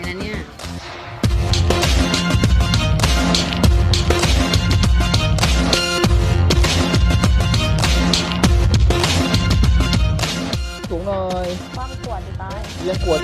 วยนะเนี่ยสูงหน่อย ความปวดจะตายเลี้ยงขวด